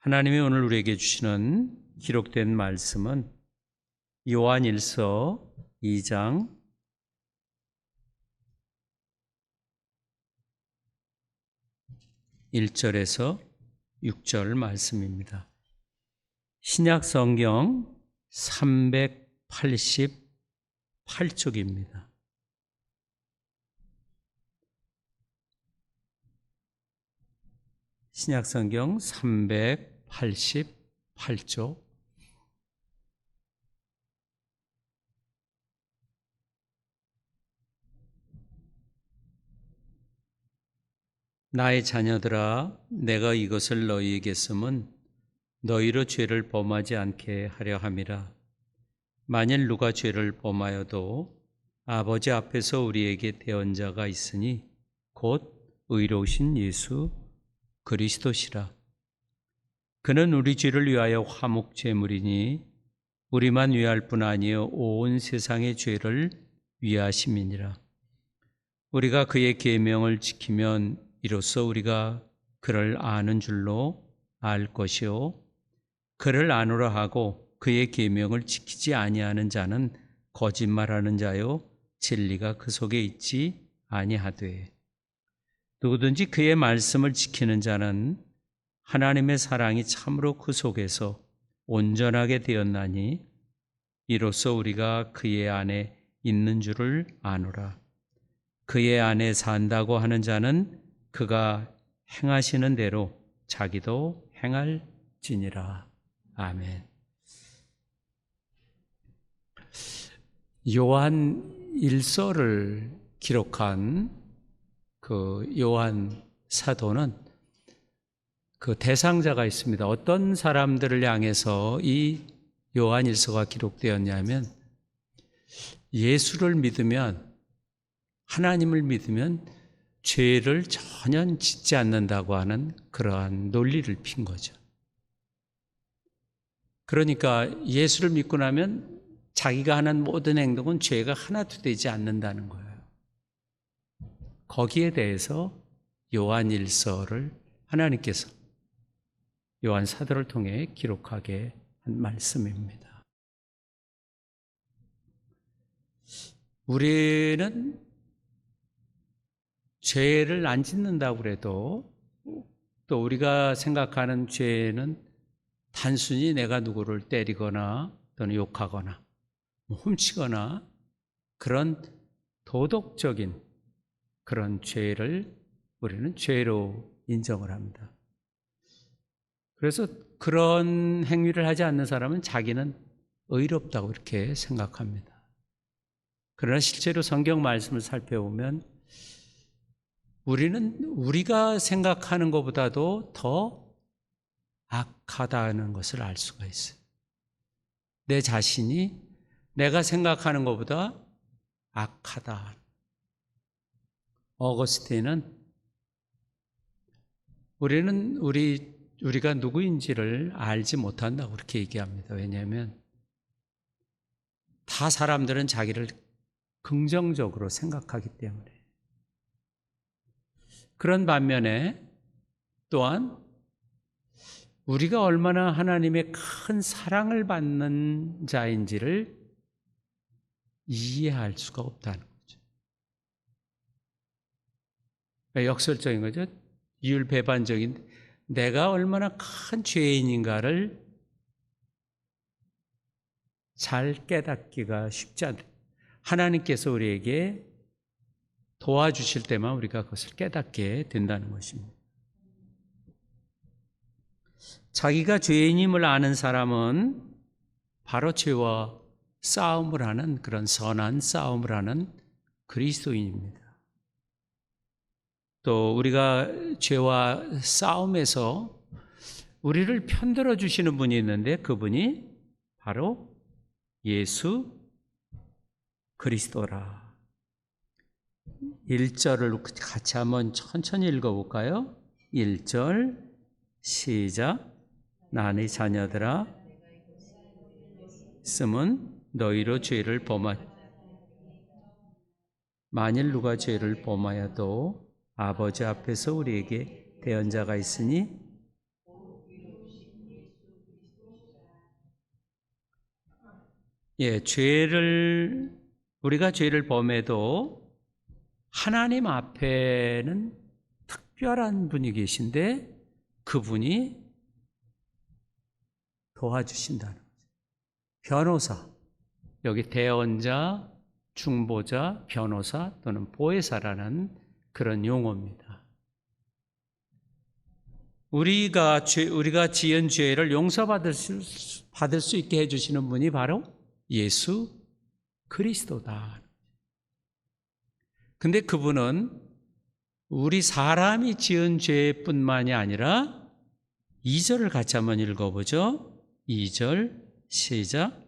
하나님이 오늘 우리에게 주시는 기록된 말씀은 요한일서 2장 1절에서 6절 말씀입니다. 신약 성경 388쪽입니다. 신약 성경 388쪽 나의 자녀들아 내가 이것을 너희에게 쓰면 너희로 죄를 범하지 않게 하려 함이라. 만일 누가 죄를 범하여도 아버지 앞에서 우리에게 대언자가 있으니 곧 의로우신 예수 그리스도시라. 그는 우리 죄를 위하여 화목 제물이니 우리만 위할 뿐 아니요 온 세상의 죄를 위하심이니라. 우리가 그의 계명을 지키면 이로써 우리가 그를 아는 줄로 알 것이요 그를 아노라 하고 그의 계명을 지키지 아니하는 자는 거짓말하는 자요 진리가 그 속에 있지 아니하되 누구든지 그의 말씀을 지키는 자는 하나님의 사랑이 참으로 그 속에서 온전하게 되었나니 이로써 우리가 그의 안에 있는 줄을 아노라 그의 안에 산다고 하는 자는 그가 행하시는 대로 자기도 행할 지니라. 아멘. 요한 일서를 기록한 그 요한 사도는 그 대상자가 있습니다. 어떤 사람들을 향해서 이 요한 일서가 기록되었냐면 예수를 믿으면 하나님을 믿으면 죄를 전혀 짓지 않는다고 하는 그러한 논리를 핀 거죠. 그러니까 예수를 믿고 나면 자기가 하는 모든 행동은 죄가 하나도 되지 않는다는 거예요. 거기에 대해서 요한 일서를 하나님께서 요한 사도를 통해 기록하게 한 말씀입니다. 우리는 죄를 안 짓는다고 그래도 또 우리가 생각하는 죄는 단순히 내가 누구를 때리거나 또는 욕하거나 뭐 훔치거나 그런 도덕적인 그런 죄를 우리는 죄로 인정을 합니다. 그래서 그런 행위를 하지 않는 사람은 자기는 의롭다고 이렇게 생각합니다. 그러나 실제로 성경 말씀을 살펴보면 우리는 우리가 생각하는 것보다도 더 악하다는 것을 알 수가 있어요. 내 자신이 내가 생각하는 것보다 악하다. 어거스틴은 우리는 우리 우리가 누구인지를 알지 못한다고 그렇게 얘기합니다. 왜냐하면 다 사람들은 자기를 긍정적으로 생각하기 때문에. 그런 반면에 또한 우리가 얼마나 하나님의 큰 사랑을 받는 자인지를 이해할 수가 없다는 거죠. 역설적인 거죠. 이율배반적인 내가 얼마나 큰 죄인인가를 잘 깨닫기가 쉽지 않다. 하나님께서 우리에게 도와주실 때만 우리가 그것을 깨닫게 된다는 것입니다. 자기가 죄인임을 아는 사람은 바로 죄와 싸움을 하는 그런 선한 싸움을 하는 그리스도인입니다. 또 우리가 죄와 싸움에서 우리를 편들어 주시는 분이 있는데 그분이 바로 예수 그리스도라. 1절을 같이 한번 천천히 읽어볼까요? 1절 시작 나의 자녀들아 쓰면 너희로 죄를 범하 만일 누가 죄를 범하여도 아버지 앞에서 우리에게 대언자가 있으니 예, 죄를 우리가 죄를 범해도 하나님 앞에는 특별한 분이 계신데 그분이 도와주신다는 거죠. 변호사 여기 대언자, 중보자, 변호사 또는 보혜사라는 그런 용어입니다. 우리가 죄, 우리가 지은 죄를 용서받을 수, 받을 수 있게 해주시는 분이 바로 예수 그리스도다. 근데 그분은 우리 사람이 지은 죄뿐만이 아니라 2절을 같이 한번 읽어보죠. 2절 시작.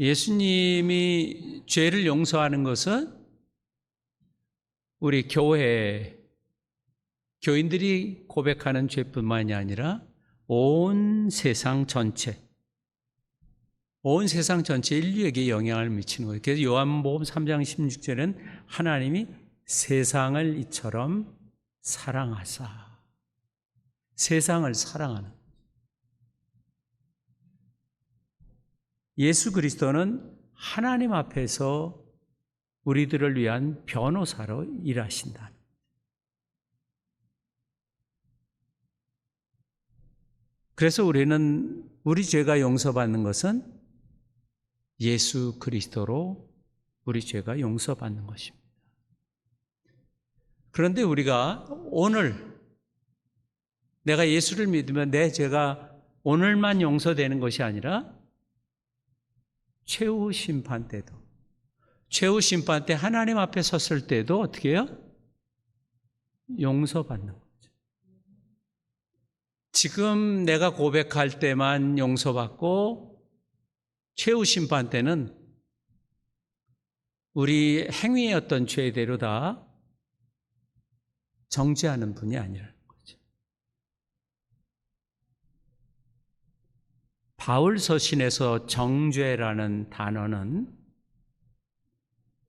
예수님이 죄를 용서하는 것은 우리 교회 교인들이 고백하는 죄뿐만이 아니라 온 세상 전체 온 세상 전체 인류에게 영향을 미치는 거예요. 그래서 요한복음 3장 16절에는 하나님이 세상을 이처럼 사랑하사 세상을 사랑하는 예수 그리스도는 하나님 앞에서 우리들을 위한 변호사로 일하신다. 그래서 우리는 우리 죄가 용서받는 것은 예수 그리스도로 우리 죄가 용서받는 것입니다. 그런데 우리가 오늘 내가 예수를 믿으면 내 죄가 오늘만 용서되는 것이 아니라 최후 심판 때도 최후 심판 때 하나님 앞에 섰을 때도 어떻게 해요? 용서받는 거죠. 지금 내가 고백할 때만 용서받고 최후 심판 때는 우리 행위의 어떤 죄대로 다 정죄하는 분이 아니라는 거죠. 바울 서신에서 정죄라는 단어는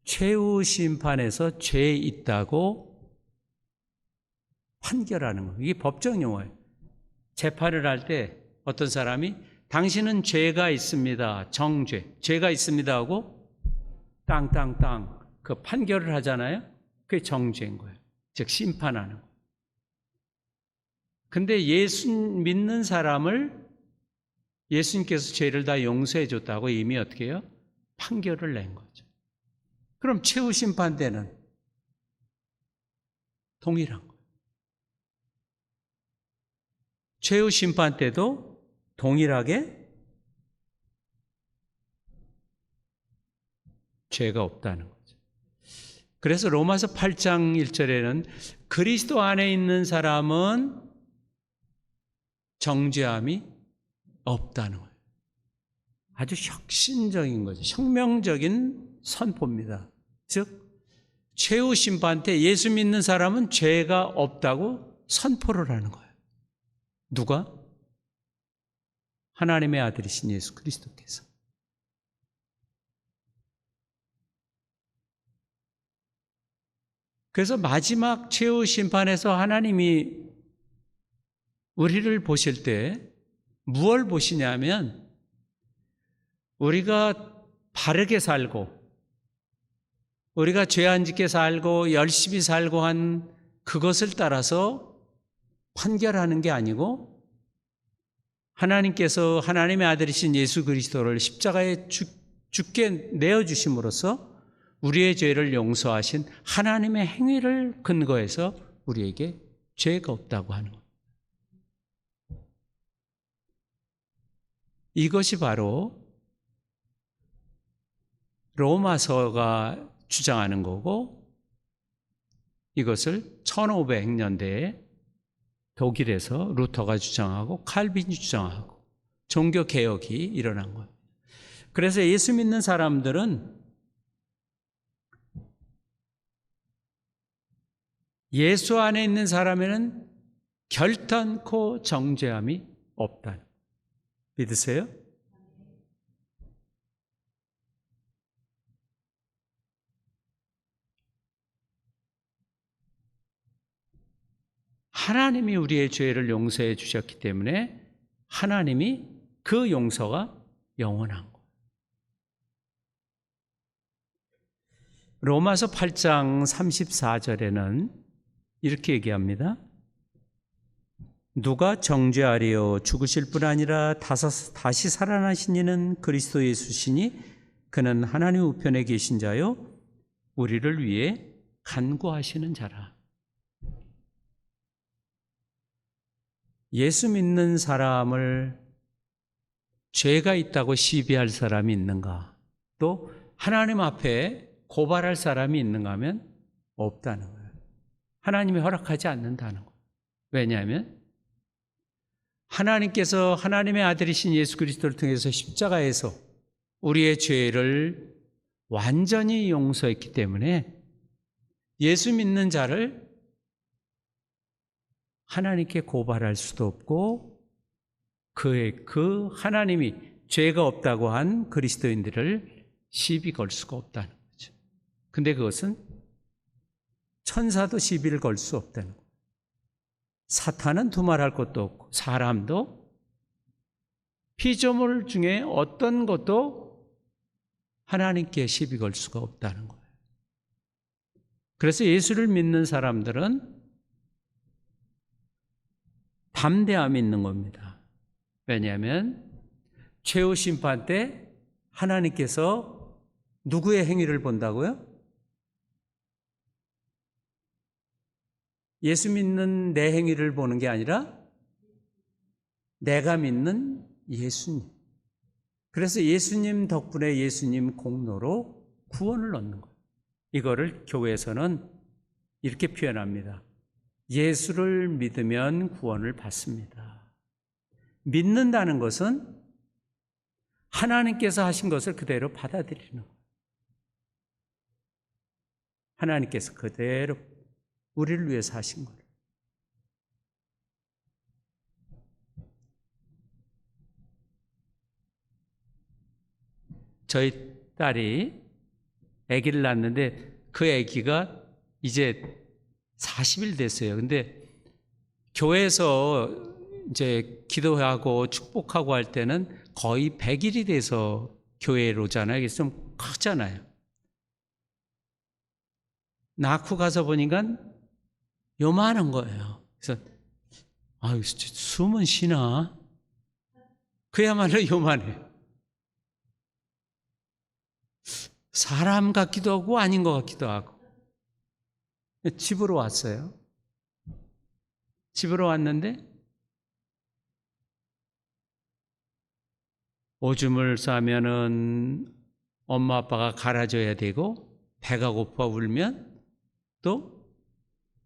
최후 심판에서 죄 있다고 판결하는 거예요. 이게 법정 용어예요. 재판을 할 때 어떤 사람이 당신은 죄가 있습니다. 정죄. 죄가 있습니다 하고 땅땅땅 그 판결을 하잖아요. 그게 정죄인 거예요. 즉 심판하는 거. 근데 예수 믿는 사람을 예수님께서 죄를 다 용서해 줬다고 이미 어떻게 해요? 판결을 낸 거죠. 그럼 최후 심판 때는 동일한 거예요. 최후 심판 때도 동일하게 죄가 없다는 거죠. 그래서 로마서 8장 1절에는 그리스도 안에 있는 사람은 정죄함이 없다는 거예요. 아주 혁신적인 거죠. 혁명적인 선포입니다. 즉, 최후 심판 때 예수 믿는 사람은 죄가 없다고 선포를 하는 거예요. 누가? 하나님의 아들이신 예수 그리스도께서. 그래서 마지막 최후 심판에서 하나님이 우리를 보실 때 무엇을 보시냐면 우리가 바르게 살고 우리가 죄 안 짓게 살고 열심히 살고 한 그것을 따라서 판결하는 게 아니고 하나님께서 하나님의 아들이신 예수 그리스도를 십자가에 죽, 죽게 내어 주심으로써 우리의 죄를 용서하신 하나님의 행위를 근거해서 우리에게 죄가 없다고 하는 것. 이것이 바로 로마서가 주장하는 거고 이것을 1500년대에 독일에서 루터가 주장하고 칼빈이 주장하고 종교 개혁이 일어난 거예요. 그래서 예수 믿는 사람들은 예수 안에 있는 사람에는 결단코 정죄함이 없다. 믿으세요? 하나님이 우리의 죄를 용서해 주셨기 때문에 하나님이 그 용서가 영원한 거예요. 로마서 8장 34절에는 이렇게 얘기합니다. 누가 정죄하리요 죽으실 뿐 아니라 다시 살아나신 이는 그리스도 예수시니 그는 하나님 우편에 계신 자요 우리를 위해 간구하시는 자라. 예수 믿는 사람을 죄가 있다고 시비할 사람이 있는가? 또 하나님 앞에 고발할 사람이 있는가 하면 없다는 거예요. 하나님이 허락하지 않는다는 거예요. 왜냐하면 하나님께서 하나님의 아들이신 예수 그리스도를 통해서 십자가에서 우리의 죄를 완전히 용서했기 때문에 예수 믿는 자를 하나님께 고발할 수도 없고 그의 그 하나님이 죄가 없다고 한 그리스도인들을 시비 걸 수가 없다는 거죠. 근데 그것은 천사도 시비를 걸 수 없다는 거예요. 사탄은 두말할 것도 없고 사람도 피조물 중에 어떤 것도 하나님께 시비 걸 수가 없다는 거예요. 그래서 예수를 믿는 사람들은 담대함이 있는 겁니다. 왜냐하면 최후 심판 때 하나님께서 누구의 행위를 본다고요? 예수 믿는 내 행위를 보는 게 아니라 내가 믿는 예수님. 그래서 예수님 덕분에 예수님 공로로 구원을 얻는 거예요. 이거를 교회에서는 이렇게 표현합니다. 예수를 믿으면 구원을 받습니다. 믿는다는 것은 하나님께서 하신 것을 그대로 받아들이는 거예요. 하나님께서 그대로 우리를 위해서 하신 거예요. 저희 딸이 아기를 낳았는데 그 아기가 이제 40일 됐어요. 근데 교회에서 이제 기도하고 축복하고 할 때는 거의 100일이 돼서 교회로 오잖아요. 그래서 좀 크잖아요. 낳고 가서 보니까 요만한 거예요. 그래서 아유 숨은 쉬나? 그야말로 요만해. 사람 같기도 하고 아닌 것 같기도 하고. 집으로 왔어요. 집으로 왔는데 오줌을 싸면은 엄마 아빠가 갈아줘야 되고 배가 고파 울면 또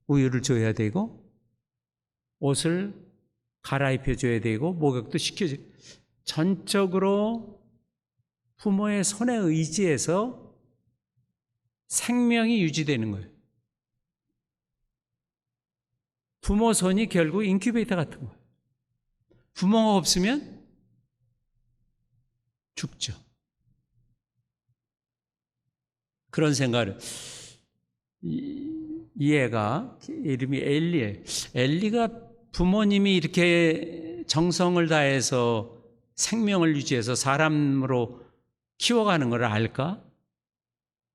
우유를 줘야 되고 옷을 갈아입혀 줘야 되고 목욕도 시켜 줘. 전적으로 부모의 손에 의지해서 생명이 유지되는 거예요. 부모 손이 결국 인큐베이터 같은 거예요. 부모가 없으면 죽죠. 그런 생각을 이, 이 애가 이름이 엘리예요. 엘리가 부모님이 이렇게 정성을 다해서 생명을 유지해서 사람으로 키워가는 걸 알까?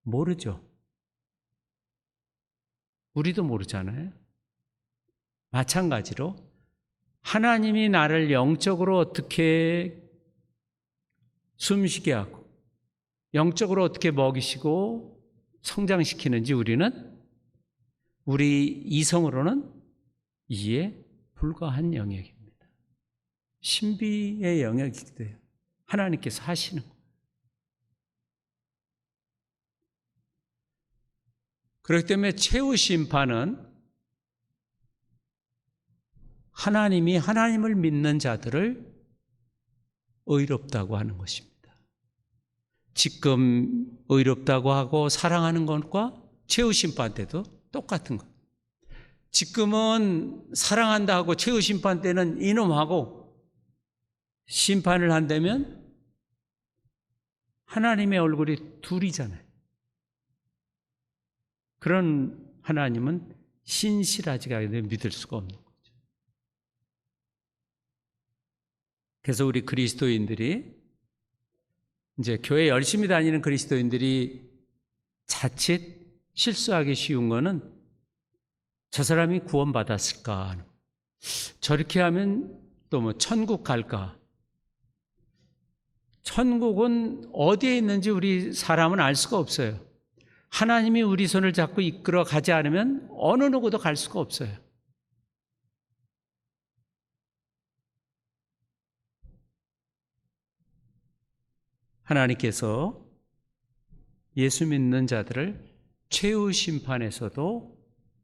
모르죠. 우리도 모르잖아요. 마찬가지로 하나님이 나를 영적으로 어떻게 숨쉬게 하고 영적으로 어떻게 먹이시고 성장시키는지 우리는 우리 이성으로는 이해 불가한 영역입니다. 신비의 영역이기도 해요. 하나님께서 하시는 거. 그렇기 때문에 최후 심판은 하나님이 하나님을 믿는 자들을 의롭다고 하는 것입니다. 지금 의롭다고 하고 사랑하는 것과 최후 심판 때도 똑같은 것. 지금은 사랑한다 하고 최후 심판 때는 이놈하고 심판을 한다면 하나님의 얼굴이 둘이잖아요. 그런 하나님은 신실하지가 않아요. 믿을 수가 없는 거죠. 그래서 우리 그리스도인들이 이제 교회 열심히 다니는 그리스도인들이 자칫 실수하기 쉬운 거는 저 사람이 구원받았을까? 저렇게 하면 또 뭐 천국 갈까? 천국은 어디에 있는지 우리 사람은 알 수가 없어요. 하나님이 우리 손을 잡고 이끌어 가지 않으면 어느 누구도 갈 수가 없어요. 하나님께서 예수 믿는 자들을 최후 심판에서도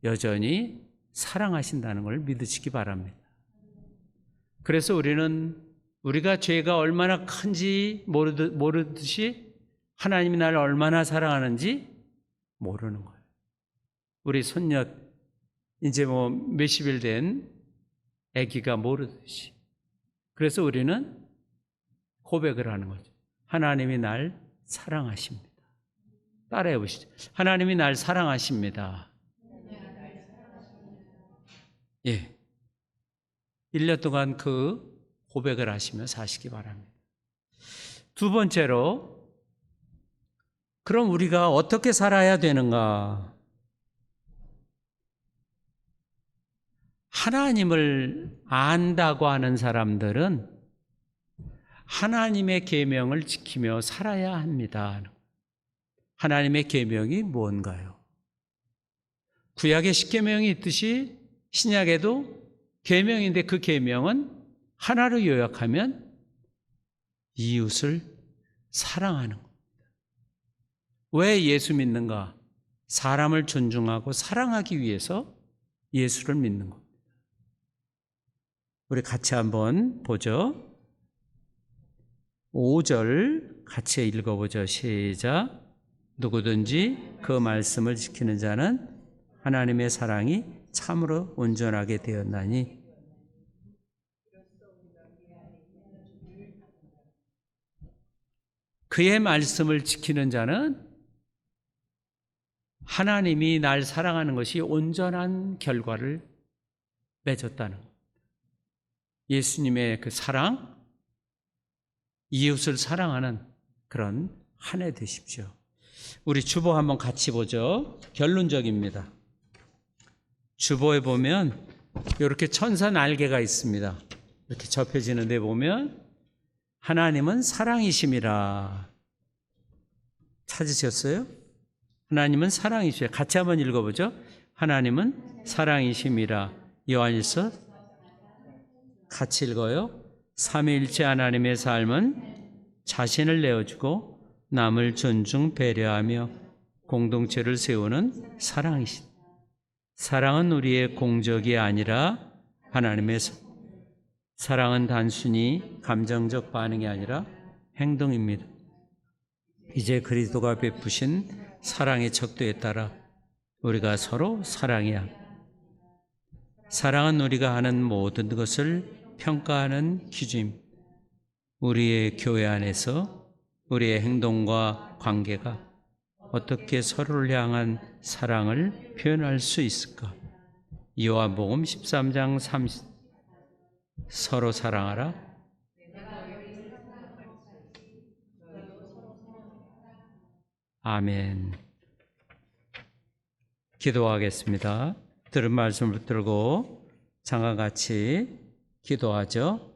여전히 사랑하신다는 걸 믿으시기 바랍니다. 그래서 우리는 우리가 죄가 얼마나 큰지 모르듯, 모르듯이 하나님이 나를 얼마나 사랑하는지 모르는 거예요. 우리 손녀 이제 뭐 몇십일 된 아기가 모르듯이. 그래서 우리는 고백을 하는 거죠. 하나님이 날 사랑하십니다. 따라해 보시죠. 하나님이 날 사랑하십니다. 예. 1년 동안 그 고백을 하시며 사시기 바랍니다. 두 번째로, 그럼 우리가 어떻게 살아야 되는가? 하나님을 안다고 하는 사람들은 하나님의 계명을 지키며 살아야 합니다. 하나님의 계명이 뭔가요? 구약에 십계명이 있듯이 신약에도 계명인데 그 계명은 하나로 요약하면 이웃을 사랑하는 겁니다. 왜 예수 믿는가? 사람을 존중하고 사랑하기 위해서 예수를 믿는 겁니다. 우리 같이 한번 보죠. 5절 같이 읽어보죠. 시작. 누구든지 그 말씀을 지키는 자는 하나님의 사랑이 참으로 온전하게 되었나니 그의 말씀을 지키는 자는 하나님이 날 사랑하는 것이 온전한 결과를 맺었다는 것. 예수님의 그 사랑, 이웃을 사랑하는 그런 한 해 되십시오. 우리 주보 한번 같이 보죠. 결론적입니다. 주보에 보면 이렇게 천사 날개가 있습니다. 이렇게 접혀지는 데 보면 하나님은 사랑이심이라. 찾으셨어요? 하나님은 사랑이시요. 같이 한번 읽어보죠. 하나님은 사랑이심이라. 요한일서 같이 읽어요. 삼위일체 하나님의 삶은 자신을 내어주고 남을 존중 배려하며 공동체를 세우는 사랑이신. 사랑은 우리의 공적이 아니라 하나님의 사- 사랑은 단순히 감정적 반응이 아니라 행동입니다. 이제 그리스도가 베푸신 사랑의 척도에 따라 우리가 서로 사랑해야 사랑은 우리가 하는 모든 것을 평가하는 기준입니다. 우리의 교회 안에서 우리의 행동과 관계가 어떻게 서로를 향한 사랑을 표현할 수 있을까? 요한복음 13장 30 서로 사랑하라. 아멘. 기도하겠습니다. 들은 말씀을 들고 장과 같이 기도하죠.